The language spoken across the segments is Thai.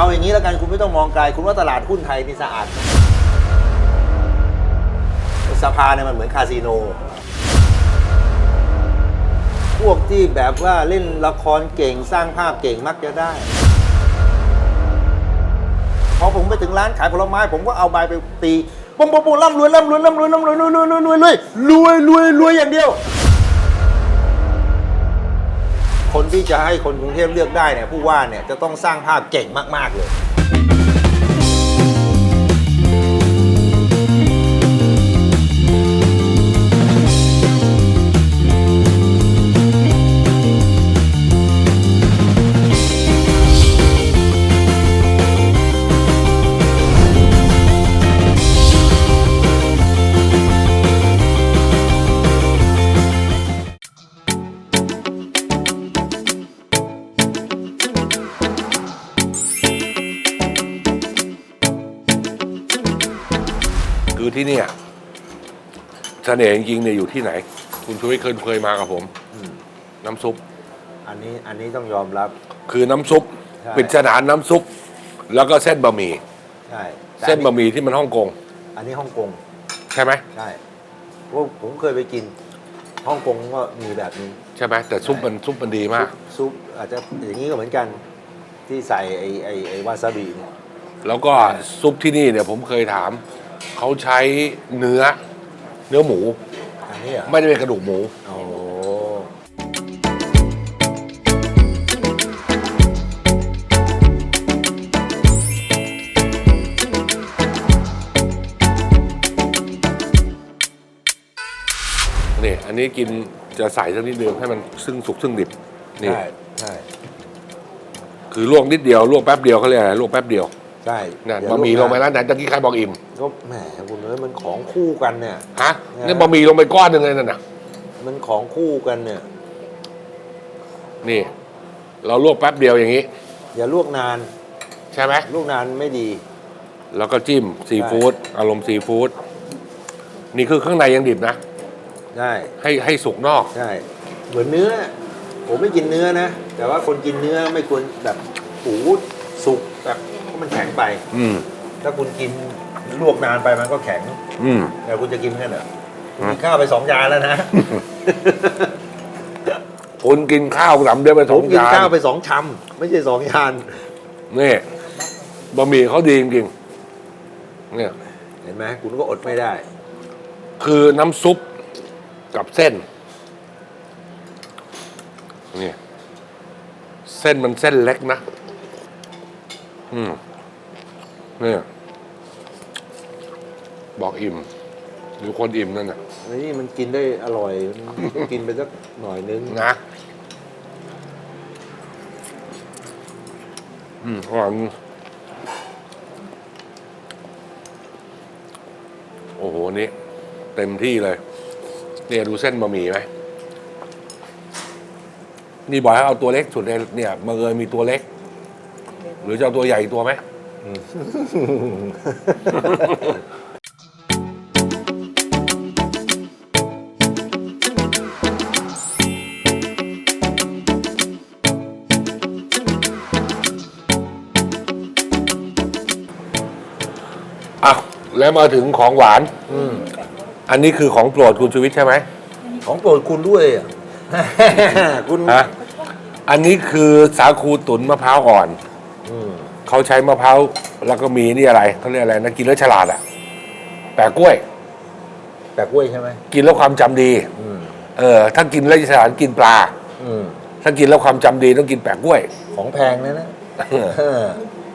เอาอย่างนี้แล้วกันคุณไม่ต้องมองไกลคุณว่าตลาดหุ้นไทยนี่สะอาดไหมสภาเนี่ยมันเหมือนคาสิโน พวกที่แบบว่าเล่นละครเก่งสร้างภาพเก่งมักจะได้ พอผมไปถึงร้านขายผลไม้ ผมก็เอาใบไปตีปุ้งปุ้งปุ้งร่ำรวยร่ำรวยร่ำรวยร่ำรวยรวยรวยรวยรวยรวยรวยรวยรวยอย่างเดียว คนที่จะให้คนกรุงเทพเลือกได้เนี่ยผู้ว่าเนี่ยจะต้องสร้างภาพเก่งมาก ๆ เลย สน่ห์จริงๆเนี่ยอยู่ที่ไหน คุณชูวิทย์เคยเคยมากับผมอืมน้ำซุป อันนี้อันนี้ต้องยอมรับ คือน้ำซุปใช่ ปริศนาน้ำซุป แล้วก็เส้นบะหมี่ใช่แต่เส้นบะหมี่ที่มันฮ่องกง อันนี้ฮ่องกงใช่ไหมใช่เพราะผมเคยไปกินฮ่องกงก็มีแบบนี้ ใช่ไหมแต่ซุปมันซุปมันดีมาก ซุปอาจจะอย่างนี้ก็เหมือนกันที่ใส่ไอไอไอวาซาบิเนี่ย แล้วก็ซุปที่นี่เนี่ยผมเคยถาม เขาใช้เนื้อ เนื้อหมู อันนี้เหรอไม่ได้เป็นกระดูกหมู โอ้นี่อันนี้กินจะใส่สักนิดเดียวให้มันซึ่งสุกซึ่งดิบนี่ใช่ใช่คือลวกนิดเดียวลวกแป๊บเดียวเขาเรียกอะไรลวกแป๊บเดียว ใช่นั่นเดี๋ยวบะหมี่ลงไปนะแล้วไหนตะกี้ใครบอกอิ่มก็แหมคุณเอ้ยมันของคู่กันเนี่ยฮะนะนี่บะหมี่ลงไปก้อนหนึ่งเลยนั่นน่ะ มันของคู่กันเนี่ย นี่ เราลวกแป๊บเดียวอย่างนี้ อย่าลวกนานใช่ไหมลวกนานไม่ดี แล้วก็จิ้มซีฟู้ดอารมณ์ซีฟู้ดนี่คือข้างในยังดิบนะใช่ให้ให้สุกนอกใช่เหมือนเนื้อ ผมไม่กินเนื้อนะ แต่ว่าคนกินเนื้อไม่ควรแบบปูสุกแบบเพราะ มันแข็งไป อืม ถ้าคุณกินลวกนานไปมันก็แข็งอืม แต่คุณจะกินกันเหรอคุณฮะกินข้าวไปสองจานแล้วนะคุณกินข้าวลำเดียวไปสผอมงกินจานข้าวไปสองชำไม่ใช่สองจานนี่บะหมี่เขาดีจริงๆเนี่ย เห็นไหมคุณก็อดไม่ได้ คือน้ำซุปกับเส้นนี่เส้นมันเส้นเล็กนะ อืมเนี่ยบอกอิ่มหรือคนอิ่มนั่นน่ะนี่มันกินได้อร่อยมันต้องกินไปสักหน่อยนึงนะอืมอร่อยโอ้โหนี่เต็มที่เลย เนี่ยดูเส้นบะหมี่ไหมนี่บอกให้เอาตัวเล็กสุดเลยเนี่ยบังเอิญมีตัวเล็ก หรือจะเอาตัวใหญ่อีกตัวไหม อะแล้วมาถึงของหวานอืมอันนี้คือของโปรดคุณชูวิทย์ใช่ไหมของโปรดคุณด้วยอะ คุณ ฮะอันนี้คือสาคูตุ๋นมะพร้าวอ่อนอืม เขาใช้มะพร้าวแล้วก็มีนี่อะไรเขาเรียกอะไรนะกินแล้วฉลาดอะแปะกล้วย แปลกกล้วยใช่ไหมกินแล้วความจำดี อืมเออ ถ้ากินแล้วฉลาดกินปลา อืมถ้ากินแล้วความจำดีต้องกินแปะกล้วย ของแพงนะนะเออเออ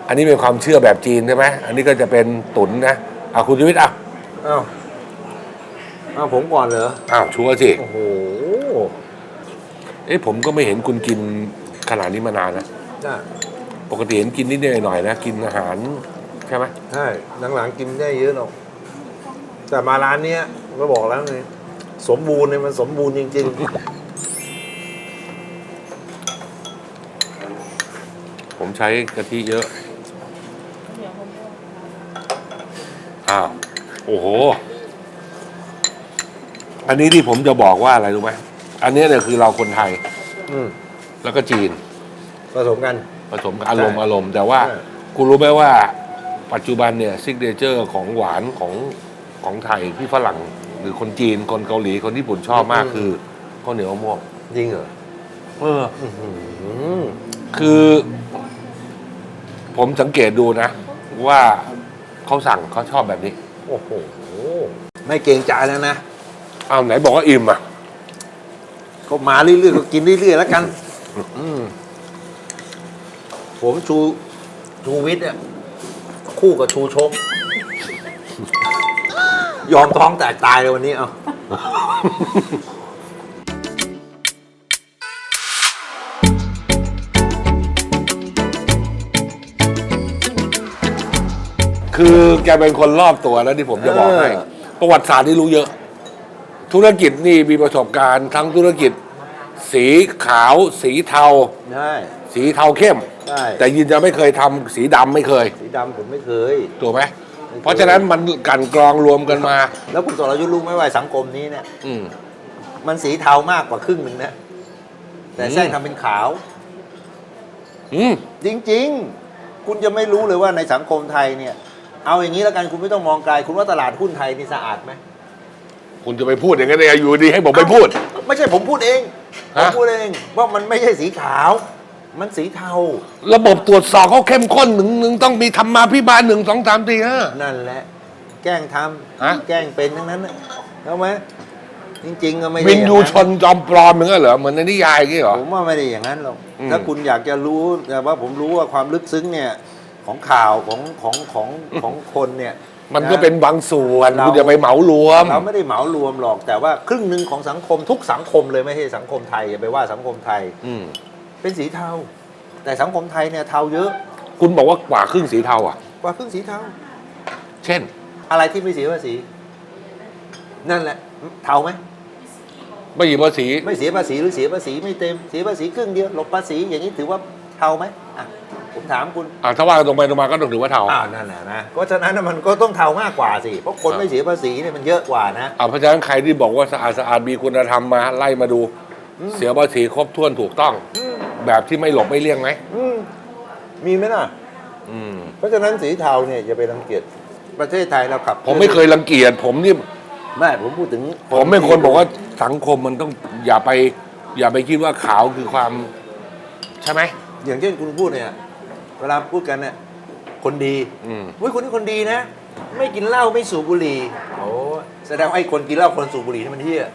อันนี้เป็นความเชื่อแบบจีนใช่ไหมอันนี้ก็จะเป็นตุ๋นนะอะคุณชีวิตอะอ้าวอ้าวผมก่อนเหรออ้าวชัวร์สิโอ้โหเอ๊ะผมก็ไม่เห็นคุณกินขนาดนี้มานานนะน่ะ ปกติเห็นกินนิดๆหน่อยๆนะ กินอาหารใช่ไหมใช่หลังๆกินได้เยอะหรอก แต่มาร้านเนี้ยก็บอกแล้วไงสมบูรณ์เนี่ยมันสมบูรณ์จริงผมใช้กะทิเยอะ อ้าว โอ้โห อันนี้ที่ผมจะบอกว่าอะไรรู้ไหม อันเนี้ยเนี่ยคือเราคนไทย ๆ อืมแล้วก็จีน ผสมกัน ผสมกับอารมณ์ใช่อารมณ์ แต่ว่าใช่ คุณรู้ไหมว่า ปัจจุบันเนี่ยซิกเนเจอร์ของหวานของของไทยที่ฝรั่ง หรือคนจีนคนเกาหลีคนญี่ปุ่นชอบมากอืมคือข้าวเหนียวมะม่วงจริงเหรอเออ อืมคือผมสังเกตดูนะ ว่าเขาสั่งเขาชอบแบบนี้ โอ้โหไม่เกรงใจแล้วนะอ้าวไหนบอกว่าอิ่มอะก็มาเรื่อยๆก็กินเรื่อยๆแล้วกัน อืม ผมชูชูวิทย์เนี่ยคู่กับชูชก ยอมท้องแตกตายเลยวันนี้เอาคือแกเป็นคนรอบตัวแล้วที่ผมจะบอกให้เออประวัติศาสตร์นี่รู้เยอะ ธุรกิจนี่มีประสบการณ์ทั้งธุรกิจ สีขาว สีเทา ใช่ สีเทาเข้ม ใช่แต่ยินจะไม่เคยทำสีดำไม่เคยสีดำผมไม่เคย ถูกไหมเพราะฉะนั้นมันกลันกรองรวมกันมา แล้วคุณสรยุทธ์รู้ไหมว่าสังคมนี้เนี่ยอืม มันสีเทามากกว่าครึ่งหนึ่งนะแต่อืมแทรกทำเป็นขาว อืมจริง ๆ คุณจะไม่รู้เลยว่าในสังคมไทยเนี่ย เอาอย่างนี้แล้วกันคุณไม่ต้องมองไกลคุณว่าตลาดหุ้นไทยนี่สะอาดไหมคุณจะไปพูดอย่างนั้นได้ไงอยู่ดีให้ผมไปพูด ไม่ใช่ผมพูดเองผฮะมพูดเองว่ามันไม่ใช่สีขาว มันสีเทา ระบบตรวจสอบเขาเข้มข้นหนึ่งหนึ่งต้องมีธรรมาพิบาลหนึ่งสองสามสี่ห้า นั่นแหละ แกล้งทฮะำแกล้งเป็นทั้งนั้นน่ะเข้าไหมจริงๆก็ไม่ได้วินอย่างยูชนจอมปลอมเหมือนกันเหรอเหมือนในนิยายอย่างนี้เหรอ ผมว่าไม่ได้อย่างนั้นหรอกอืม ถ้าคุณอยากจะรู้แต่ว่าผมรู้ว่าความลึกซึ้งเนี่ยของข่าวของของของของคนเนี่ยมันก็เป็นบางส่วนเรา คุณอย่าไปเหมารวม เราไม่ได้เหมารวมหรอกแต่ว่าครึ่งหนึ่งของสังคมทุกสังคมเลยไม่ใช่สังคมไทยอย่าไปว่าสังคมไทย อืม เป็นสีเทา แต่สังคมไทยเนี่ยเทาเยอะคุณบอกว่ากว่าครึ่งสีเทาอะ กว่าครึ่งสีเทา เช่น อะไรที่ไม่เสียภาษี นั่นแหละ เทาไหมไม่หยิบภาษีไม่เสียภาษีหรือเสียภาษีไม่เต็มเสียภาษีครึ่งเดียวหลบภาษีอย่างนี้ถือว่าเทาไหมอะผมถามคุณอ่าถ้าว่ากันตรงไปตรงมาก็ต้องถือว่าเทาอ้าวนั่นแหละนะเพราะฉะนั้นน่ะมันก็ต้องเทามากกว่าสิเพราะคนอ่าไม่เสียภาษีเนี่ยมันเยอะกว่านะอ่าเพราะฉะนั้นใครที่บอกว่าสะอาดสะอาดมีคุณธรรมมาไล่มาดูอืม เสียภาษีครบถ้วนถูกต้องอืมแบบที่ไม่หลบไม่เลี่ยงไหมอืมมีไหมน่ะ อืม เพราะฉะนั้นสีเทาเนี่ยอย่าไปรังเกียจประเทศไทยเราขับผมไม่เคยรังเกียจผมนี่ ไม่ผมพูดถึงผมเป็นคนบอกว่าสังคมมันต้องอย่าไป อย่าไปคิดว่าขาวคือความ ใช่ไหม อย่างเช่นคุณพูดเนี่ย เวลาพูดกันเนี่ยคนดีอืม เฮ้ยคนนี้คนดีนะ ไม่กินเหล้าไม่สูบบุหรี่โอ้แสดงว่าไอ้คนกินเหล้าคนสูบบุหรี่นี่มันเที่ย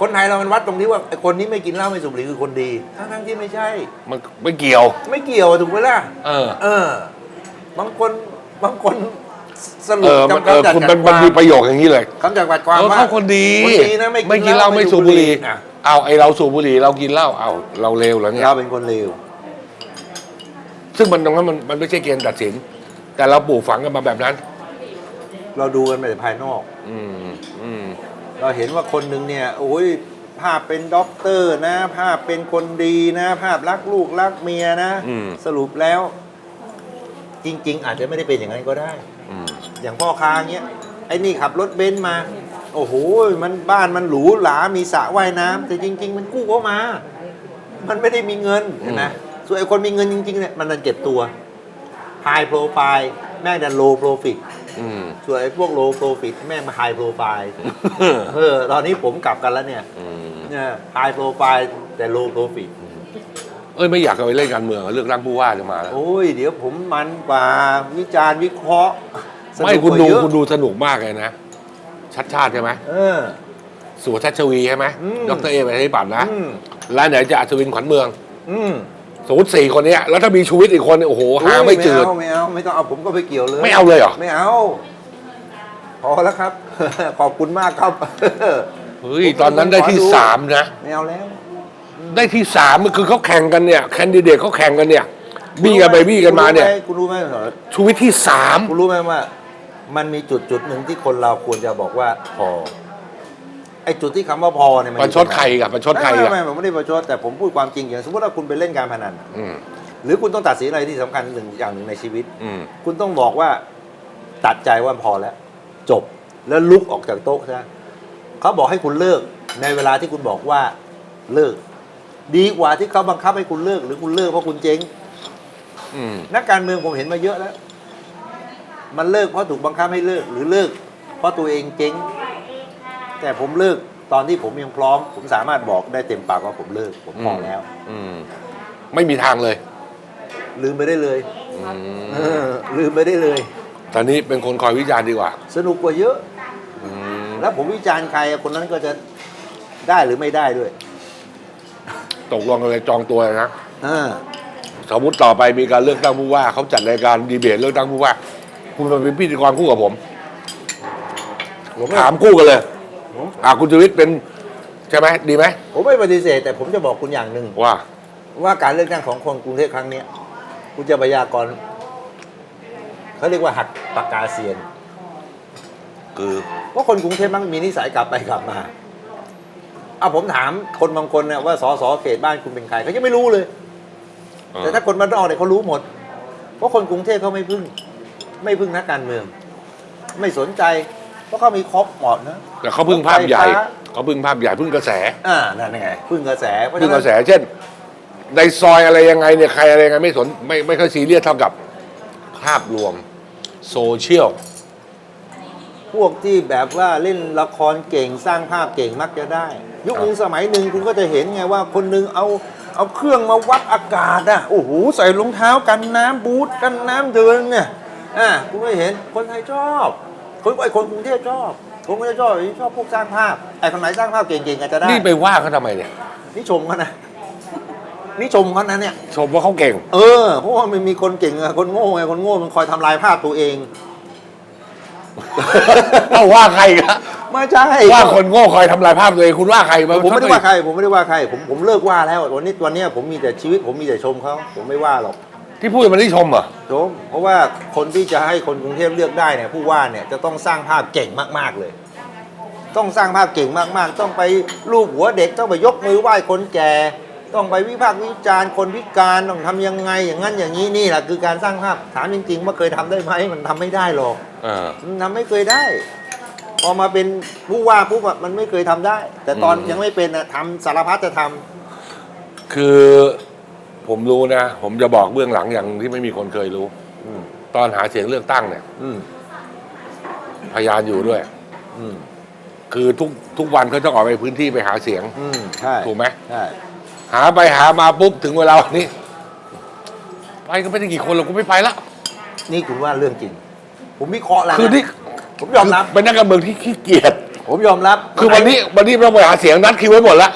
คนไทยเรามันวัดตรงที่ว่าไอ้คนนี้ไม่กินเหล้าไม่สูบบุหรี่คือคนดี ทั้งๆที่ไม่ใช่ มันไม่เกี่ยว ไม่เกี่ยวถูกไหมล่ะ เออ เออ บางคนบางคนสรุเอปอมันเออจำกัดคุณจัมัดนคมันวามมีประโยคอย่างนี้เลยคำจำกัดความเออว่าเขาคนดีคนดีนะไม่ไม่กิกินนเหเหล้าล้าไม่ไม่สูสูบบบุบุหหรี่รี่อะเอาไอเราสูบบุหรี่เรากินเหล้าเอาเราเลวแล้วเนี่ย เราเป็นคนเลว ซึ่งมันตรงนั้นมันมันไม่ใช่เกณฑ์ตัดสิน แต่เราปลูกฝังกันมาแบบนั้น เราดูกันมาแต่ภายนอก อืมอืม เราเห็นว่าคนหนึ่งเนี่ยโอ้ยภาพเป็นด็อกเตอร์นะ ภาพเป็นคนดีนะ ภาพรักลูกรักเมียนะ อืม สรุปแล้ว จริง ๆ อาจจะไม่ได้เป็นอย่างนั้นก็ได้ อืม อย่างพ่อค้าเงี้ยไอ้นี่ขับรถเบนซ์มา โอ้โหมันบ้านมันหรูหรามีสระว่ายน้ำแต่จริง ๆ มันกู้เข้ามา มันไม่ได้มีเงินเห็นไหมส่วนไอ้คนมีเงินจริงๆเนี่ยมันดันเก็บตัว high profile แม่งดัน low profit อืม ส่วนไอ้พวก low profit แม่งมา high profile เออตอนนี้ผมกลับกันแล้วเนี่ยอืมเนี่ย high profile แต่ low profit เอ้ยไม่อยากเอาไปเล่นการเมืองอะเลือกร่างผู้ว่าจะมาแล้ว โอ้ย เดี๋ยวผมมันกว่าวิจารณ์วิเคราะห์สนุไม่กคุณกว่าดูเยอะคุณดูสนุกมากเลยนะชัดชาติใช่ไหมเออ สุวชัชวีใช่ไหมอืม ดรเอไปที่ปัตย์นะอืมแล้วไหนจะอัศวินขวัญเมือง อืม สมมติสี่คนเนี้ยแล้วถ้ามีชูวิทย์อีกคนเนี่ยโอ้โหหาไม่จืด เอาไม่เอาไม่ต้องเอาผมก็ไปเกี่ยวเลยไม่เอาเลยเหรอ ไม่เอาพอแล้วครับ ขอบคุณมากครับ เฮ้ยตอนนั้นได้ที่สามนะ ไม่เอาแล้ว ได้ที่สามมันคือเขาแข่งกันเนี่ยแคนดิเดตเขาแข่งกันเนี่ยบี้กันไปบี้กันมาเนี่ยคุณรู้ไหมคุณรู้ไหมชูวิทย์ที่สามคุณรู้ไหมว่า มันมีจุดจุดหนึ่งที่คนเราควรจะบอกว่าพอ ไอ้จุดที่คำว่าพอเนี่ยมันประชดใครกับประชดใครไม่กับไม่ไม่ผมไม่ได้ประชดแต่ผมพูดความจริงอย่างสมมติว่าคุณไปเล่นการพนันอืมหรือคุณต้องตัดสินอะไรที่สำคัญหนึ่งอย่างหนึ่งในชีวิต อืมคุณต้องบอกว่าตัดใจว่าพอแล้ว จบแล้วลุกออกจากโต๊ะใช่ไหมเขาบอกให้คุณเลิกในเวลาที่คุณบอกว่าเลิก ดีกว่าที่เขาบังคับให้คุณเลิก หรือคุณเลิกเพราะคุณเจ๊ง อืมนักการเมืองผมเห็นมาเยอะแล้ว มันเลิกเพราะถูกบังคับให้เลิก หรือเลิก เพราะตัวเองเจ๊ง แต่ผมเลิกตอนที่ผมยังพร้อม ผมสามารถบอกได้เต็มปากว่าผมเลิกผมพอแล้ว อืมไม่มีทางเลย ลืมไปได้เลยอืมเออลืมไปได้เลย ตอนนี้เป็นคนคอยวิจารณ์ดีกว่า สนุกกว่าเยอะ อืมแล้วผมวิจารณ์ใครคนนั้นก็จะได้หรือไม่ได้ด้วยตกลงกันเลยจองตัวเลยนะ อ่าสมมติต่อไปมีการเลือกตั้งผู้ว่าเขาจัดรายการดีเบตเลือกตั้งผู้ว่า คุณมาเป็นพิธีกรคู่กับผม ผมไม่ถามคู่กันเลยผม อ่าคุณชูวิทย์เป็นใช่ไหมดีไหมผมไม่ปฏิเสธแต่ผมจะบอกคุณอย่างหนึ่งว่า ว่าการเลือกตั้งของคนกรุงเทพครั้งเนี้ยคุณจะพยากรณ์เขาเรียกว่าหักปากกาเซียน คือเพราะคนกรุงเทพมักมีนิสัยกลับไปกลับมาเอาผมถามคนบางคนเนี่ยว่าสสเขตบ้านคุณเป็นใครเขายังไม่รู้เลย แต่ถ้าคนบ้านนอกเนี่ยเขารู้หมด เพราะคนกรุงเทพเขาไม่พึ่ง ไม่พึ่งนักการเมือง ไม่สนใจ เพราะเขามีครบหมดนะ แต่เขาพึ่งภาพใหญ่ไฟฟ้าเขาพึ่งภาพใหญ่พึ่งกระแสอ่านั่นไงพึ่งกระแสเพราะพึ่งฉะกนั้ระนแส เช่น ในซอยอะไรยังไงเนี่ยใครอะไรยังไงไม่สนไม่ไม่ค่อยซีเรียสเท่ากับภาพรวมโซเชียลพวกที่แบบว่าเล่นละครเก่งสร้างภาพเก่งมักจะได้ ยุคนึงสมัยหนึ่งคุณก็จะเห็นไงว่าคนหนึงเอาเอาเครื่องมาวัดอากาศอะโอ้โหใส่รองเท้ากันน้ำบูทกันน้ำเดินเนี่ยอะคุณก็เห็นคนไทยชอบ คนไอ้คนกรุงเทพชอบคนก็จะชอบชอบพวกสร้างภาพไอ้คนไหนสร้างภาพเก่งๆก็จะได้นี่ไปว่าเขาทำไมเนี่ย นี่ชมเขานะนี่ชมเขานะเนี่ย ชมว่าเขาเก่ง เออเพราะว่ามันมีคนเก่งอะคนโง่ไงคนโง่มันคอยทำลายภาพตัวเอง เอาว่าใครกันไม่ใช่ ว่าคนโง่คอยทำลายภาพตัวเองคุณว่าใครผมไม่ได้ว่าใคร ผมไม่ได้ว่าใคร ผมผมเลิกว่าแล้ววันนี้วันเนี้ยผมมีแต่ชีวิตผมมีแต่ชมเขาผมไม่ว่าหรอก ที่พูดมันที่ชมเหรอชมเพราะว่าคนที่จะให้คนกรุงเทพเลือกได้เนี่ยผู้ว่าเนี่ยจะต้องสร้างภาพเก่งมากๆเลย ต้องสร้างภาพเก่งมากๆ ต้องไปรูปหัวเด็กต้องไปยกมือไหว้คนแก่ ต้องไปวิพากษ์วิจารณ์คนพิการต้องทำยังไงอย่างนั้นอย่างนี้นี่แหละคือการสร้างภาพถามจริงๆว่าเคยทำได้ไหมมันทำไม่ได้หรอก เออ มันทำไม่เคยได้ พอมาเป็นผู้ว่าปุ๊บอะมันไม่เคยทำได้ แต่ตอนอืม ยังไม่เป็นอะทำสารพัดจะทำคือ ผมรู้นะ ผมจะบอกเบื้องหลังอย่างที่ไม่มีคนเคยรู้ อืมตอนหาเสียงเลือกตั้งเนี่ย อืมพยานอยู่ด้วย อืมคือทุกทุกวันเขาต้องออกไปพื้นที่ไปหาเสียง อืมใช่ถูกไหม ใช่หาไปหามาปุ๊บถึงเวลาวันนี้ ไปก็ไม่ได้กี่คนหรอกกูไม่ไปละนี่คุณว่าเรื่องจริง ผมวิเคราะห์แล้วนะคือนี่ผมยอมรับคือเป็นนักการเมืองที่ขี้เกียจผมยอมรับคือวันนี้วันนี้เราไปหาเสียงนัดคิวไว้หมดละ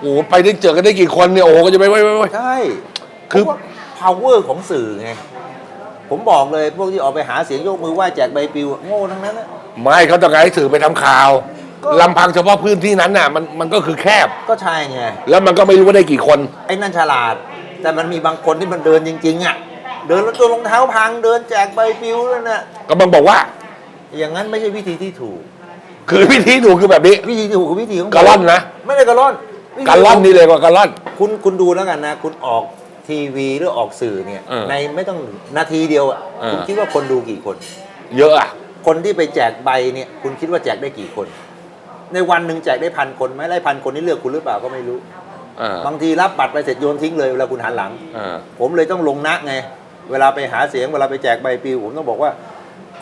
โอ้โหไปได้เจอกันได้กี่คนเนี่ยโอ้โหก็จะไปไว้ไว้ไว้ ใช่คืคือ อ power ของสื่อไง ผมบอกเลยพวกที่ออกไปหาเสียงยกมือไหว้แจกใบปลิวโง่ทั้งนั้นนะ ไม่เขาต้องการให้สื่อไปทำข่าวก็ ลำพังเฉพาะพื้นที่นั้นน่ะมันมันก็คือแคบ ก็ใช่ไง แล้วมันก็ไม่รู้ว่าได้กี่คน ไอ้นั่นฉลาด แต่มันมีบางคนที่มันเดินจริง ๆ อะ เดินแล้วตัวรองเท้าพังเดินแจกใบปลิวแล้วน่ะก็บังบอกว่าอย่างนั้นไม่ใช่วิธีที่ถูก คือวิธีถูกคือแบบนี้ วิธีที่ถูกคือวิธีของผมกะล่อนนะ ไม่ได้กะล่อนวิธี การล่อนนี่เลยกว่ากาล่อนคุณคุณดูแล้วกันนะ คุณออกทีวีหรือออกสื่อเนี่ย เออในไม่ต้องนาทีเดียวอะเออ คุณคิดว่าคนดูกี่คน เยอะอะ คนที่ไปแจกใบเนี่ยคุณคิดว่าแจกได้กี่คน ในวันหนึ่งแจกได้พันคนไหมไล่พันคนนี้เลือกคุณหรือเปล่าก็ไม่รู้ เออบางทีรับบัตรไปเสร็จโยนทิ้งเลยเวลาคุณหันหลัง เออ ผมเลยต้องลงนะไง เวลาไปหาเสียงเวลาไปแจกใบปลิวผมต้องบอกว่า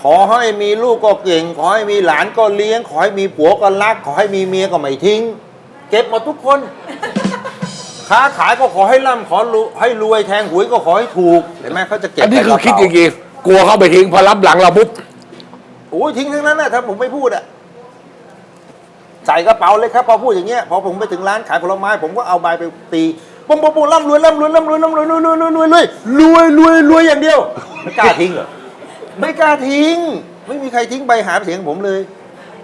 ขอให้มีลูกก็เก่ง ขอให้มีหลานก็เลี้ยง ขอให้มีผัวก็รัก ขอให้มีเมียก็ไม่ทิ้ง เก็บหมดทุกคน ค้าขายก็ขอให้ร่ำขอรวยให้รวยแทงหวยก็ขอให้ถูกเห็นไหมเขาจะเก็บอันนี้คือใส่กระคิดเป๋าจริงๆกลัวเข้าไปทิ้งพอรับหลังเราปุ๊บโอ้ยทิ้งทั้งนั้นนะถ้าผมไม่พูดอะใส่กระเป๋าเลยครับพอพูดอย่างเงี้ยพอผมไปถึงร้านขายผลไม้ ผมก็เอาใบไปตีปุ้งปุ้งปุ้งร่ำรวยร่ำรวยร่ำรวยร่ำรวยรวยรวยรวยรวยรวยรวยรวยรวยอย่างเดียว ไม่กล้าทิ้งเหรอไม่กล้าทิ้ง ไม่มีใครทิ้งใบหาเสียงผมเลย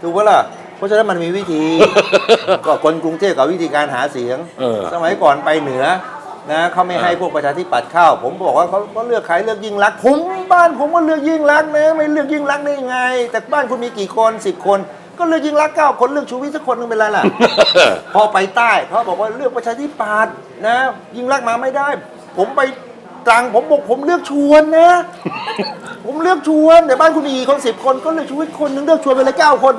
ถูกปะล่ะ เพราะฉะนั้นมันมีวิธี ก็คนกรุงเทพกับวิธีการหาเสียง เออ สมัยก่อนไปเหนือนะเขาไม่ให้พวกประชาธิปัตย์เข้า ผมบอกว่าเขาเขาเลือกใครเลือกยิ่งรักษณ์ผมบ้านผมก็เลือกยิ่งรักษณ์นะไม่เลือกยิ่งรักษณ์ได้ยังไง แต่บ้านคุณมีกี่คนสิบคน ก็เลือกยิ่งรักษณ์เก้าคนเลือกชูวิทย์สักคนหนึงเป็นไรล่ะ พอไปใต้เขาบอกว่าเลือกประชาธิปัตย์นะ ยิ่งรักษณ์มาไม่ได้ ผมไป ตรังผมบอกผมเลือกชวนนะ ผมเลือกชวนแต่บ้านคุณมีกี่คนสิบคนก็เลือกชูวิทย์คนหนึงเลือกชวนไปเลยเก้าคน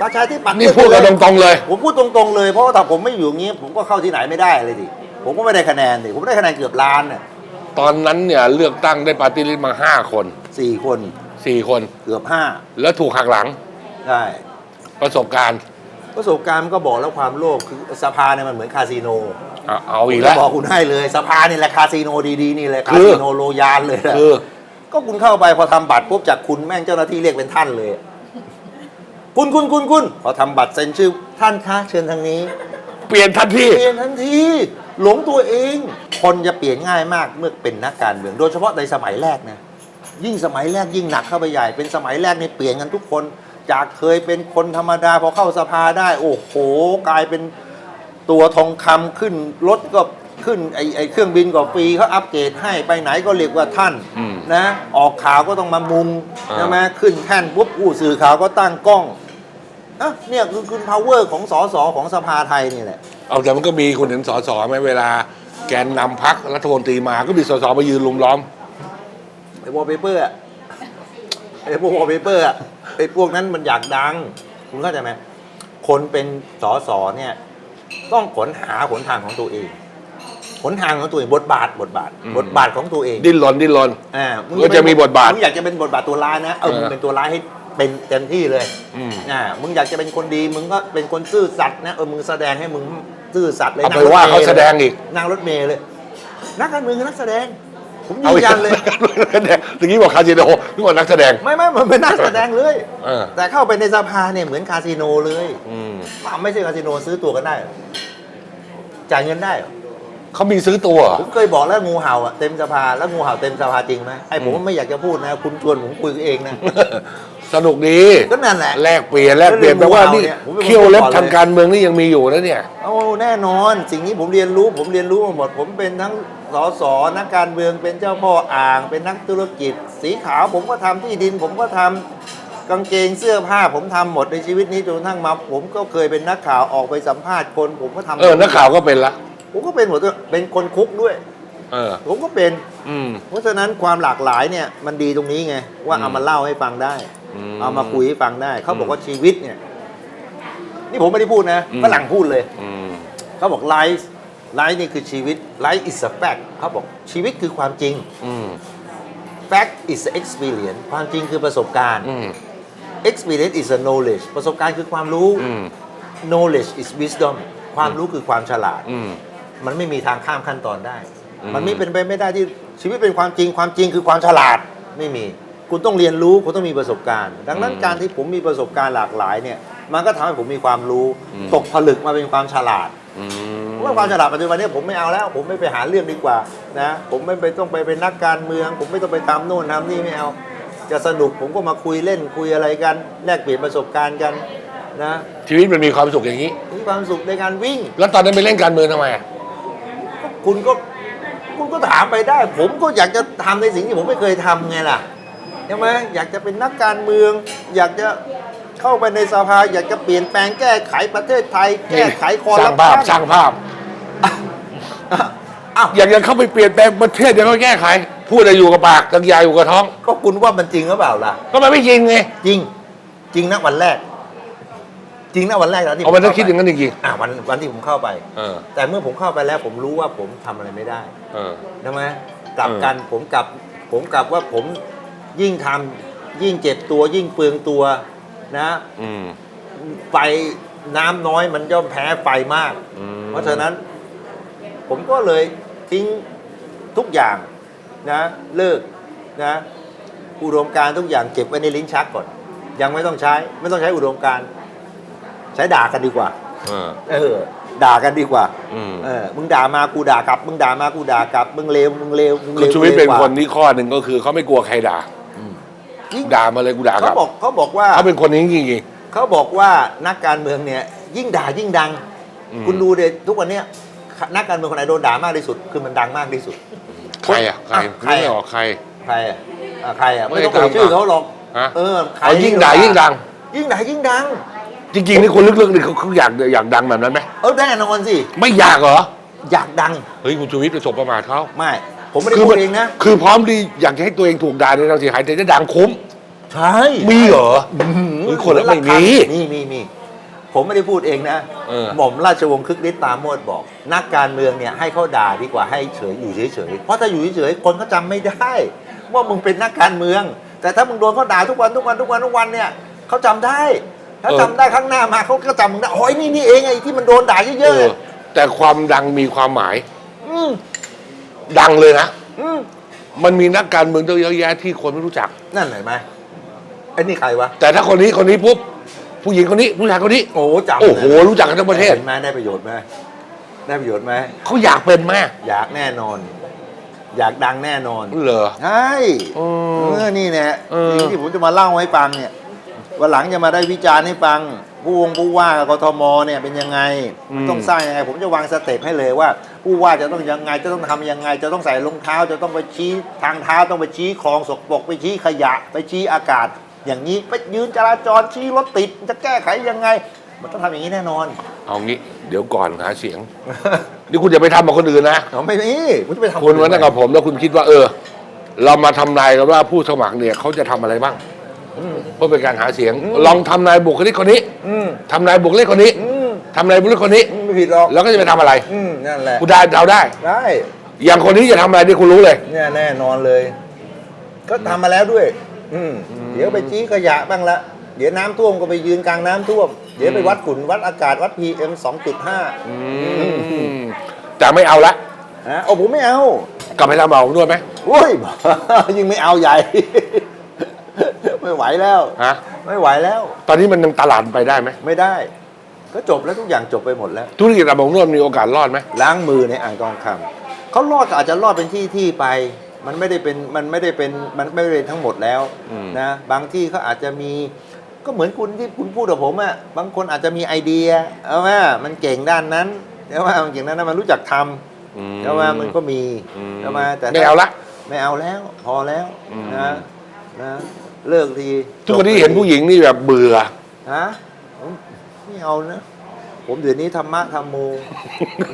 ประชาธิปัตย์นี่พูดกันตรงๆเลย ผมพูดตรงๆเลยเพราะว่าถ้าผมไม่อยู่อย่างนี้ ผมก็เข้าที่ไหนไม่ได้เลยดิผมก็ไม่ได้คะแนนดิผมได้คะแนนเกือบล้านน่ะตอนนั้นเนี่ยเลือกตั้งได้ปาร์ตี้ลิสต์มาห้าคนสี่คนสี่คน เกือบห้าแล้วถูกหักหลังได้ ประสบการณ์ ประสบการณ์มันก็บอกแล้วความโลภคือสภาเนี่ยมันเหมือนคาสิโน เอาเอาอีกผมแล้วจะบอกคุณให้เลยสภานี่แหละคาสิโนดีๆนี่เลยคืคาอสิโนโรยานเลยนะคือ ก็คุณเข้าไปพอทำบัตรปุ๊บจากคุณแม่งเจ้าหน้าที่เรียกเป็นท่านเลย คุณคุณคุณคุณพอทำบัตรเซ็นชื่อท่านคะเชิญทางนี้ เปลี่ยนทันที เปลี่ยนทันทีหลงตัวเอง คนจะเปลี่ยนง่ายมากเมื่อเป็นนักการเมือง โดยเฉพาะในสมัยแรกนะยิ่งสมัยแรกยิ่งหนักเข้าไปใหญ่ เป็นสมัยแรกนี่เปลี่ยนกันทุกคน จากเคยเป็นคนธรรมดาพอเข้าสภาได้ โอ้โห กลายเป็น ตัวทองคำขึ้นรถก็ขึ้นไอไอเครื่องบินก็ฟรีเขาอัปเกรดให้ไปไหนก็เรียกว่าท่านอืมนะออกข่าวก็ต้องมามุงอ่าใช่ไหมขึ้นแท่นปุ๊บผู้สื่อข่าวก็ตั้งกล้องอะเนี่ยคือคุณ power ของสสของสภาไทยนี่แหละ เอาแต่มันก็มีคุณเห็นสสไหมเวลา แกนนำพักรัฐมนตรีมาก็มีสสมายืนลุมล้อมไอ้วอลเปเปอร์อะไอ้พวกวอลเปเปอร์อะไอ้พวกนั้นมันอยากดัง คุณเข้าใจไหมคนเป็นสอสอเนี่ย ต้องขนหาหนทางของตัวเองหนทางของตัวเองบทบาทบทบาท อืม บทบาทของตัวเองดิ้นรนดิ้นรน อ่ามึงก็จะมีบทบาทมึงอยากจะเป็นบทบาทตัวร้ายนะเออเออมึงเป็นตัวร้ายให้เป็นเต็มที่เลยอืม อ่ามึงอยากจะเป็นคนดีมึงก็เป็นคนซื่อสัตย์นะเออมึงแสดงให้มึงซื่อสัตย์เลยเอานั่ไปงรถว่าเขามล์แสดงอีก นั่งรถเมล์เลย นักการเมืองคือนักแสดง ผมเอายือีนกยันเลยตะกี้บอกคาสิโนนึกว่านักแสดง ไม่ไม่มันเป็นนักแสดงเลยเออ แต่เข้าไปในสภาเนี่ยเหมือนคาสิโนเลยอืมอะไม่ใช่คาสิโนซื้อตัวกันได้เหรอจ่ายเงินได้เหรอเขามีซื้อตัวเหรอ ผมเคยบอกแล้วงูเห่าอะเต็มสภาแล้วงูเห่าเต็มสภาจริงไหมไอ้ผมอืม ไม่อยากจะพูดนะ คุณชวนผมคุยเองนะ สนุกดีก็นั่นแหละ แลกเปลี่ยนแลกเปลี่ยนเรื่แปลองว่างูนี่เห่าเนี่ยผมเป็นคน เขี้ยวเล็บก่อนเลยทางการเมืองนี่ยังมีอยู่นะเนี่ย โอ้แน่นอน สิ่งนี้ผมเรียนรู้ ผมเรียนรู้มาหมด ผมเป็นทั้ง สสนักการเมืองเป็นเจ้าพ่ออ่าง เป็นนักธุรกิจ สีขาวผมก็ทำที่ดิน ผมก็ทำกางเกงเสื้อผ้าผมทำหมดในชีวิตนี้จนกระทั่งมา ผมก็เคยเป็นนักข่าวออกไปสัมภาษณ์คน ผมก็ทำเออนักข่าวก็เป็นละผมก็เป็นหมดด้วยเป็นคนคุกด้วยเออผมก็เป็นอืมเพราะฉะนั้นความหลากหลายเนี่ยมันดีตรงนี้ไงว่าอืมเอามาเล่าให้ฟังได้อืมเอามาคุยให้ฟังได้ เขาบออืกมว่าชีวิตเนี่ย นี่ผมไม่ได้พูดนะอืมฝรั่งพูดเลยอืมเขาบอก life life นี่คือชีวิต life is a fact เขาบอกชีวิตคือความจริง อืม fact is a experience ความจริงคือประสบการณ์ อืม experience is a knowledge ประสบการณ์คือความรู้ อืม knowledge is wisdom ความรู้คือความฉลาด อืม มันไม่มีทางข้ามขั้นตอนได้ อืม มันไม่เป็นไปไม่ได้ที่ชีวิตเป็นความจริง ความจริงคือความฉลาดไม่มี คุณต้องเรียนรู้ คุณต้องมีประสบการณ์ ดังนั้นการที่ผมมีประสบการณ์หลากหลายเนี่ย มันก็ทำให้ผมมีความรู้ ตกผลึกมาเป็นความฉลาด อืมเพราะ ว่าความฉลาดปัจจุบันเนี้ผมไม่เอาแล้ว ผมไม่ไปหาเรื่องดีกว่านะผมไม่ไปต้องไปเป็นนักการเมือง ผมไม่ต้องไปทำโน่นทำนี่ไม่เอาจะสนุกผมก็มาคุยเล่นคุยอะไรกัน แลกเปลี่ยนประสบการณ์กันนะชีวิตมันมีความสุขอย่างนี้ มีความสุขในการวิ่ง แล้วตอนนั้นไปเล่นการเมืองทำไมอะคุณก็คุณก็ถามไปได้ ผมก็อยากจะทำในสิ่งที่ผมไม่เคยทำไงล่ะใช่ไหมอยากจะเป็นนักการเมือง อยากจะเข้าไปในสภา อยากจะเปลี่ยนแปลงแก้ไขประเทศไทย แก้ไขคอสร์ร้ารังปภาพชัน สร้างภาพ อ้าวอยากจะเข้าไปเปลี่ยนแปลงประเทศเดี๋ยวก็แก้ไขพูดอะไรอยู่กับปากตังยาอยู่กับท้อง ก็คุณว่ามันจริงหรือเปล่าล่ะ ก็มันไม่จริงไงจริง จริงนะวันแรก จริงนะวันแรกนะที่เอามันต้องเข้คิดอย่างนั้นจริงอะวันวันที่ผมเข้าไป ๆเออแต่เมื่อผมเข้าไปแล้วผมรู้ว่าผมทำอะไรไม่ได้เออ ใช่ไหมกลับกันผมกลับ ผมกลับว่าผมยิ่งทำยิ่งเจ็บตัวยิ่งเปลืองตัวนะ อืม ไฟน้ำน้อยมันย่อมแพ้ไฟมาก อืม เพราะฉะนั้น ผมก็เลยทิ้งทุกอย่างนะเลิกนะอุดมการณ์ทุกอย่างเก็บไว้ในลิ้นชักก่อน ยังไม่ต้องใช้ไม่ต้องใช้อุดมการณ์ใช้ด่ากันดีกว่าเออเออด่ากันดีกว่าอืมเออมึงด่ามากูด่ากลับ มึงด่ามากูด่ากลับ มึงเลวมึงเลวมึงคุเลณวชูวิทย์เป็นลวกว่าคนที่ข้อหนึ่งก็คือเขาไม่กลัวใครด่ายิ่งด่ามาเลยกูด่ากเขาลับบอกเขาบอกว่า เขาเป็นคนนี้จริง เขาบอกว่านักการเมืองเนี่ยยิ่งด่ายิ่งดัง อืม คุณดูเด็ทุกวันเนี้ย นักการเมืองคนไหนโดนด่ามากที่สุด คือมันดังมากที่สุดๆใครอะใครอะใครไม่อะออกใคร ใครอะอะใครอะไม่ไม่ต้องได้เอ่ยตามชื่อเขาหรอกฮะ เออใครเอายิ่งด่ายิ่งดัง ยิ่งด่ายิ่งดัง จริงๆนี่คนลึกๆนี่เขาเขาอยากอยากดังแบบนั้นไหมเออแน่นอนสิไม่อยากเหรอ อยากดังเฮ้ยคุณชูวิทย์ไปสบประมาทเขาไม่ ผมไม่ได้คืพูมัดเองนะคือพร้อมดีอยากจะให้ตัวเองถูกด่าในทางเสียหายแต่จะดังคุ้ม ใช่มีเหรออื้อหือเฮ้ยคนละไม่มี มีมีมี ผมไม่ได้พูดเองนะเออ หม่อมราชวงศ์คึกฤทธิ์ปราโมดบอก นักการเมืองเนี่ยให้เขาด่าดีกว่าให้เฉยอยู่เฉยๆเพราะถ้าอยู่เฉยๆคนเขาจำไม่ได้ ว่ามึงเป็นนักการเมือง แต่ถ้ามึงโดนเขาด่าทุกวันทุกวันทุกวันทุกวันเนี่ยเขาจำได้ถ้าจำได้ข้างหน้ามาเขาก็จำมึงได้อ๋อไอ้นี่นี่เองไอ้ที่มันโดนด่าเยเออะอ แต่ความดังมีความหมาย ๆอืมดังเลยนะ อืมมันมีนักการเมืองเยอะแยะที่คนไม่รู้จัก นั่นเห็นไหมไอ้นี่ใครวะแต่ถ้าคนนี้คนนี้ปุ๊บ ผู้หญิงคนนี้ผู้ชายคนนี้ โอ้จำโอ้โหรู้จักกันทั้งประเทศเห็นไหมได้ประโยชน์ไหมได้ประโยชน์ไหมเขาอยากเป็นแม่อยากแน่นอน อยากดังแน่นอน เหรอ ใช่เออเออนี่แหละเออ สิ่งที่ผมจะมาเล่าให้ฟังเนี่ยวันหลังจะมาได้วิจารณ์ให้ฟัง ผู้วงผู้ว่ากับกทมเนี่ยเป็นยังไงมันต้องสร้างยังไง ผมจะวางสเต็ปให้เลยว่า ผู้ว่าจะต้องยังไงจะต้องทำยังไง จะต้องใส่รองเท้า จะต้องไปชี้ทางเท้าต้องไปชี้คลองสกปรกไปชี้ขยะ ไปชี้อากาศ อย่างนี้ไปยืนจราจรชี้รถติดจะแก้ไขยังไง มันต้องทำอย่างนี้แน่นอนเอางี้ เดี๋ยวก่อนหาเสียง นี่คุณอย่าไปทำกับคนอื่นนะเราไม่มีคุณจะไปทำคุณมานั่งกับผมแล้วคุณคิดว่า เออ เรามาทำนายกันว่าผู้สมัครเนี่ยเขาจะทำอะไรบ้างอืมเพื่อเป็นการหาเสียง ลองทำนายบุคลิกคนนี้อืมทำนายบุคลิกคนนี้อืมทำนายบุคลิกคนนี้ ไม่ผิดหรอกแล้วก็จะไปทำอะไร อืมนั่นแหละคุณได้เดาได้ ได้อย่างคนนี้จะทำอะไรที่คุณรู้เลย เนี่ยแน่นอนเลย ก็ทำมาแล้วด้วย อืมเดี๋ยวไปชี้ขยะบ้างละ เดี๋ยวน้ำท่วมก็ไปยืนกลางน้ำท่วม เดี๋ยวไปวัดฝุ่นวัดอากาศวัด PM 2.5อืมแต่ไม่เอาละนะโอ้ผมไม่เอา กลับไปทำเอาผมด้วยไหมโอ้ย ยิ่งไม่เอาใหญ่ ไม่ไหวแล้ว ฮะไม่ไหวแล้ว ตอนนี้มันยังตลาดไปได้ไหมไม่ได้ ก็จบแล้วทุกอย่างจบไปหมดแล้ว ธุรกิจอาบอบนวดมีโอกาสรอดไหมล้างมือในอ่างทองคำเขารอดก็อาจจะรอดเป็นที่ที่ไป มันไม่ได้เป็นมันไม่ได้เป็นมันไม่ได้เป็นทั้งหมดแล้วนะบางที่เขาอาจจะมีก็เหมือนคุณที่คุณพูดกับผมอะบางคนอาจจะมีไอเดียเอาว่ามันเก่งด้านนั้นแต่ว่ามันเก่งด้านนั้นมันรู้จักทอืำแต่ว่ามันก็มีอืมแต่ว่าแต่ไม่เอาละไม่เอาแล้ว พอแล้วอืมนะนะเลิกทีทุกวันนี้เห็นผู้หญิงนี่แบบเบื่อฮะผมไม่เอานะ ผมเดี๋ยวนี้ธรรมะธรรมโม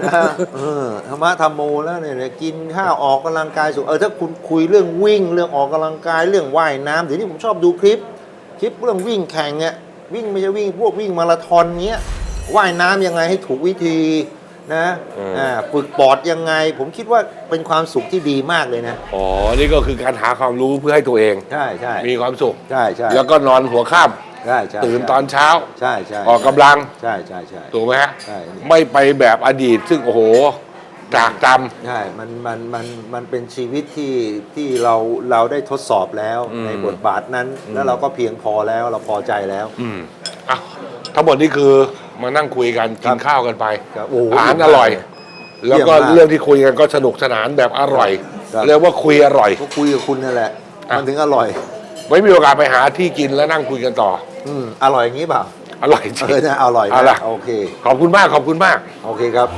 นะเออธรรมะธรรมโมแล้วเนี่ยเนี่ยกินข้าวออกกำลังกายสุขเออถ้าคุณคุยเรื่องวิ่งเรื่องออกกำลังกายเรื่องว่ายน้ำเดี๋ยวนี้ผมชอบดูคลิป คลิปเรื่องวิ่งแข่งเนี่ยวิ่งไม่ใช่วิ่งพวกวิ่งมาราธอนเนี้ยว่ายน้ำยังไงให้ถูกวิธีนะอืมอ่าฝึกปอดยังไง ผมคิดว่าเป็นความสุขที่ดีมากเลยนะ อ๋อ นี่ก็คือการหาความรู้เพื่อให้ตัวเอง ใช่ใช่มีความสุข ใช่ใช่แล้วก็นอนหัวค่ ใช่ใช่ำตื่นตอนเช้า ใช่ใช่ออกกำลัง ใช่ใช่ใช่ ถูกไหมฮะ ใช่ ไม่ไปแบบอดีตซึ่งโอ้โหจากจใช่ มัน มัน มัน มันเป็นชีวิตที่ที่เราเราได้ทดสอบแล้วอืมในบทบาทนั้น แล้วเราก็เพียงพอแล้วเราพอใจแล้วำอืมอะทั้งหมดนี่คือมานั่งคุยกันกินข้าวกันไปครับโอ้โหอาหารอร่อย แล้วก็เยี่ยมมาก เรื่องที่คุยกันก็สนุกสนานแบบอร่อยครับเรียกว่าคุยอร่อย ก็คุยกับคุณนั่นแหละอะมันถึงอร่อย ไว้มีโอกาสไปหาที่กินแล้วนั่งคุยกันต่อ อืมอร่อยอย่างนี้เปล่าอร่อยจริงเออนะอร่อยเอานะล่ะโอเค ขอบคุณมากขอบคุณมาก โอเคครับ